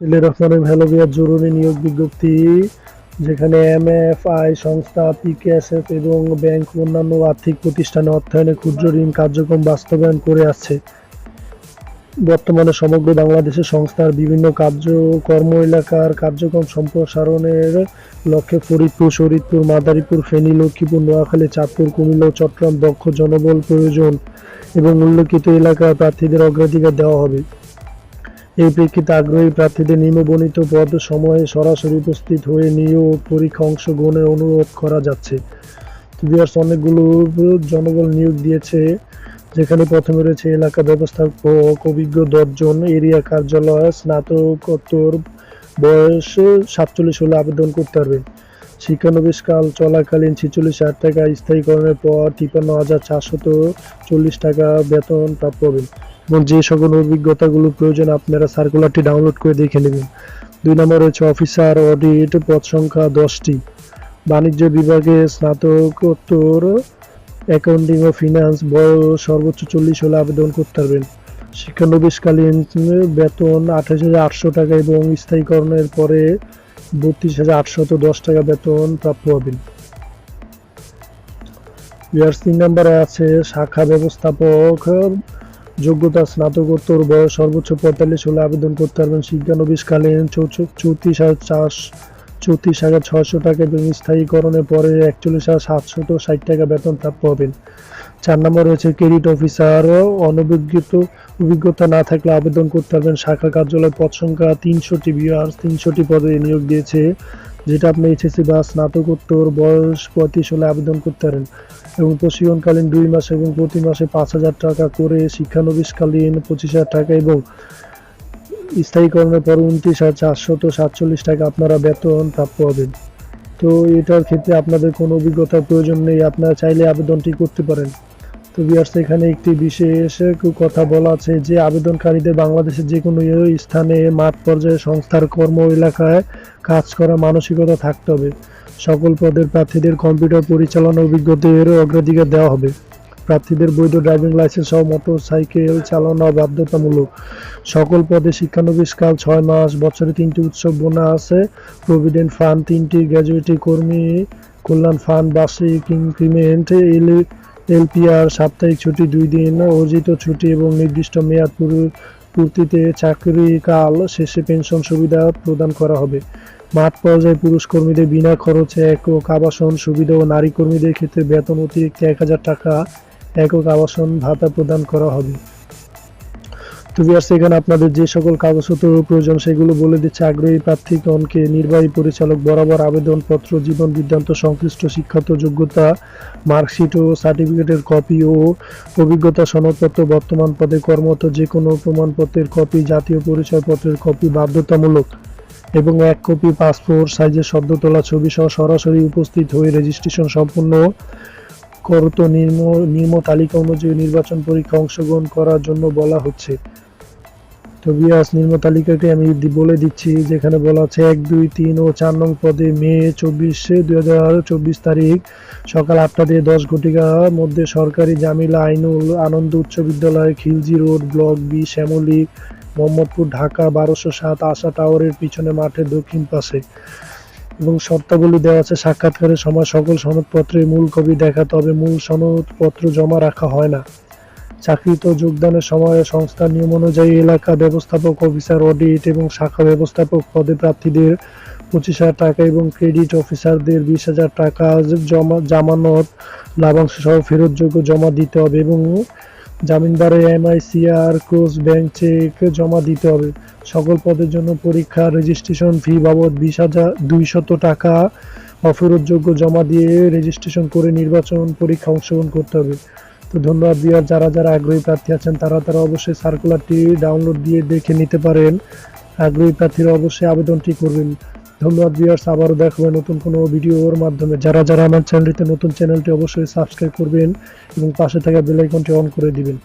রহমানের ভালো জরুরি নিয়োগ বিজ্ঞপ্তি, যেখানে এমএফআই সংস্থা পিকেএসএফ এবং ব্যাংক অন্যান্য আর্থিক প্রতিষ্ঠানে অর্থায়নে ক্ষুদ্র ঋণ কার্যক্রম বাস্তবায়ন করে আসছে বর্তমানে সমগ্র বাংলাদেশে সংস্থার বিভিন্ন কার্যকর্ম এলাকার কার্যক্রম সম্প্রসারণের লক্ষ্যে ফরিদপুর, শরীদপুর, মাদারীপুর, ফেনী, লক্ষ্মীপুর, নোয়াখালী, চাঁদপুর, কুমিল্লা চট্টগ্রাম দক্ষ জনবল প্রয়োজন এবং উল্লেখিত এলাকার প্রার্থীদের অগ্রাধিকার দেওয়া হবে। এই প্রেক্ষিতে আগ্রহী প্রার্থীদের নিম্নবর্ণিত পদ সময়ে সরাসরি উপস্থিত হয়ে নিয়োগ পরীক্ষা অংশগ্রহণের অনুরোধ করা যাচ্ছে। তো অনেকগুলো জনবল নিয়োগ দিয়েছে, যেখানে প্রথমে রয়েছে এলাকা ব্যবস্থাপক অভিজ্ঞ দশজন, এরিয়া কার্যালয়, স্নাতকোত্তর বয়স সাতচল্লিশ হলে আবেদন করতে পারবেন শিক্ষানবিশকাল চলাকালীন ছিচল্লিশ হাজার টাকা স্থায়ীকরণের পর তিপ্পান্ন হাজার চারশত চল্লিশ টাকা বেতন প্রাপ্য হবেন এবং যে সকল অভিজ্ঞতাগুলো প্রয়োজন আপনারা সার্কুলারটি ডাউনলোড করে দেখে নেবেন। দুই নম্বর রয়েছে অফিসার অডিট পদ সংখ্যা দশটি। বাণিজ্য বিভাগে স্নাতকোত্তর অ্যাকাউন্টিং ও ফিনান্স বয়স সর্বোচ্চ চল্লিশ হলে আবেদন করতে পারবেন। শিক্ষানবিশকালীন বেতন আঠাশ হাজার আটশো টাকা এবং স্থায়ীকরণের পরে বত্রিশ হাজার আটশত দশ টাকা বেতন প্রাপ্য হবেন। তিন নম্বরে আছে শাখা ব্যবস্থাপক যোগ্যতা স্নাতকোত্তর বয়স সর্বোচ্চ পঁয়তাল্লিশ হলে আবেদন করতে পারবেন শিক্ষানবিশকালীন চৌত্রিশ হাজার চার চৌত্রিশ হাজার ছয়শো টাকা এবং স্থায়ীকরণের পরে একচল্লিশ হাজার সাতশত ষাট টাকা বেতন প্রাপ্য হবেন চার নম্বর রয়েছে ক্রেডিট অফিসার অনভিজ্ঞত, অভিজ্ঞতা না থাকলে আবেদন করতে পারবেন। শাখা কার্যালয় পদ সংখ্যা তিনশোটি, বিআর তিনশোটি পদে নিয়োগ দিয়েছে, যেটা আপনি এইচএসসি বা স্নাতকোত্তর বয়স পঁয়ত্রিশ হলে আবেদন করতে পারেন। এবং প্রশিক্ষণকালীন দুই মাস এবং প্রতি মাসে পাঁচ হাজার টাকা করে শিক্ষানবিশকালীন পঁচিশ হাজার টাকা এবং স্থায়ীকরণের পর উনত্রিশ হাজার চারশত সাতচল্লিশ টাকা আপনারা বেতন প্রাপ্য হবেন। তো এটার ক্ষেত্রে আপনাদের কোনো অভিজ্ঞতার প্রয়োজন নেই, আপনারা চাইলে আবেদনটি করতে পারেন। তো বিয়ার্স এখানে একটি বিশেষ কথা বলা আছে যে, আবেদনকারীদের বাংলাদেশের যে কোনো স্থানে মাঠ পর্যায়ে সংস্থার কর্ম এলাকায় কাজ করা মানসিকতা থাকতে হবে। সকল পদের প্রার্থীদের কম্পিউটার পরিচালনা অভিজ্ঞতার অগ্রাধিকার দেওয়া হবে। প্রার্থীদের বৈধ ড্রাইভিং লাইসেন্স সহ মোটর সাইকেল চালানো বাধ্যতামূলক। সকল পদে শিক্ষানবিশকাল ছয় মাস, বছরে তিনটি উৎসব বোনা আছে। প্রভিডেন্ট ফান্ড, তিনটি গ্র্যাজুয়েটি কর্মী, কল্যাণ ফান্ড, বার্ষিক ইনক্রিমেন্ট, এল, এলপিআর, সাপ্তাহিক ছুটি দুই দিন, অর্জিত ছুটি এবং নির্দিষ্ট মেয়াদ পুরো- পূর্তিতে চাকরিকাল শেষে পেনশন সুবিধা প্রদান করা হবে। মাঠ পর্যায়ে পুরুষ কর্মীদের বিনা খরচে একক আবাসন সুবিধা ও নারী কর্মীদের ক্ষেত্রে বেতন অতিরিক্ত এক হাজার টাকা একক আবাসন ভাতা প্রদান করা হবে। তো ভিউয়ার্স এখানে আপনাদের যে সকল কাগজপত্র প্রয়োজন, সেগুলো বলে দিচ্ছে আগ্রহী প্রার্থীগণকে। নির্বাহী পরিচালক বরাবর আবেদনপত্র, জীবন বিদ্যান্ত সংশ্লিষ্ট শিক্ষাগত যোগ্যতা, মার্কশিট ও সার্টিফিকেটের কপি ও অভিজ্ঞতা সনদপত্র, বর্তমান পদে কর্মরত যে কোনো প্রমাণপত্রের কপি, জাতীয় পরিচয়পত্রের কপি বাধ্যতামূলক এবং এক কপি পাসপোর্ট, সাইজের সদ্য তোলা ছবি সহ সরাসরি উপস্থিত হয়ে রেজিস্ট্রেশন সম্পূর্ণ করত নির্ম নির্ম তালিকা অনুযায়ী নির্বাচন পরীক্ষা অংশগ্রহণ করার জন্য বলা হচ্ছে। তো বিয়াস নিম্ন তালিকাটি আমি বলে দিচ্ছি, যেখানে বলা আছে এক, দুই, তিন ও চার নং পদে মে চব্বিশে দুই হাজার চব্বিশ তারিখ সকাল আটটা দিয়ে দশ ঘটিকার মধ্যে সরকারি জামিলা আইনুল আনন্দ উচ্চ বিদ্যালয়, Khilji road, block B, Shyamoli, Mohammadpur, Dhaka, বারোশো সাত, আশা টাওয়ারের পিছনে মাঠের দক্ষিণ পাশে। এবং শর্তাবলী দেওয়া আছে সাক্ষাৎকারের সময় সকল সনদপত্রের মূল কপি দেখাতে হবে মূল সনদপত্র জমা রাখা হয় না। চাকরিতে যোগদানের সময় সংস্থার নিয়ম অনুযায়ী এলাকা ব্যবস্থাপক, অফিসার, অডিট এবং শাখা ব্যবস্থাপক পদে প্রার্থীদের পঁচিশ হাজার টাকা এবং ক্রেডিট অফিসারদের বিশ হাজার টাকা জমা, জামানত লাভাংশ সহ ফেরতযোগ্য জমা দিতে হবে এবং জামিনদারে এমআইসিআর ক্রোজ ব্যাংক চেক জমা দিতে হবে। সকল পদের জন্য পরীক্ষা রেজিস্ট্রেশন ফি বাবদ বিশ হাজার দুইশত টাকা অফেরতযোগ্য জমা দিয়ে রেজিস্ট্রেশন করে নির্বাচন পরীক্ষা অংশগ্রহণ করতে হবে। তো ধন্যবাদ বিয়ার যারা যারা আগ্রহী প্রার্থী আছেন, তারা তারা অবশ্যই সার্কুলারটি ডাউনলোড দিয়ে দেখে নিতে পারেন। আগ্রহী প্রার্থীরা অবশ্যই আবেদনটি করবেন। ধন্যবাদ ভিউয়ার্স আবারও দেখাবে নতুন কোনো ভিডিওর মাধ্যমে। যারা যারা আমার চ্যানেলটিতে নতুন চ্যানেলটি অবশ্যই সাবস্ক্রাইব করবেন এবং পাশে থাকা বেল আইকনটি অন করে দিবেন।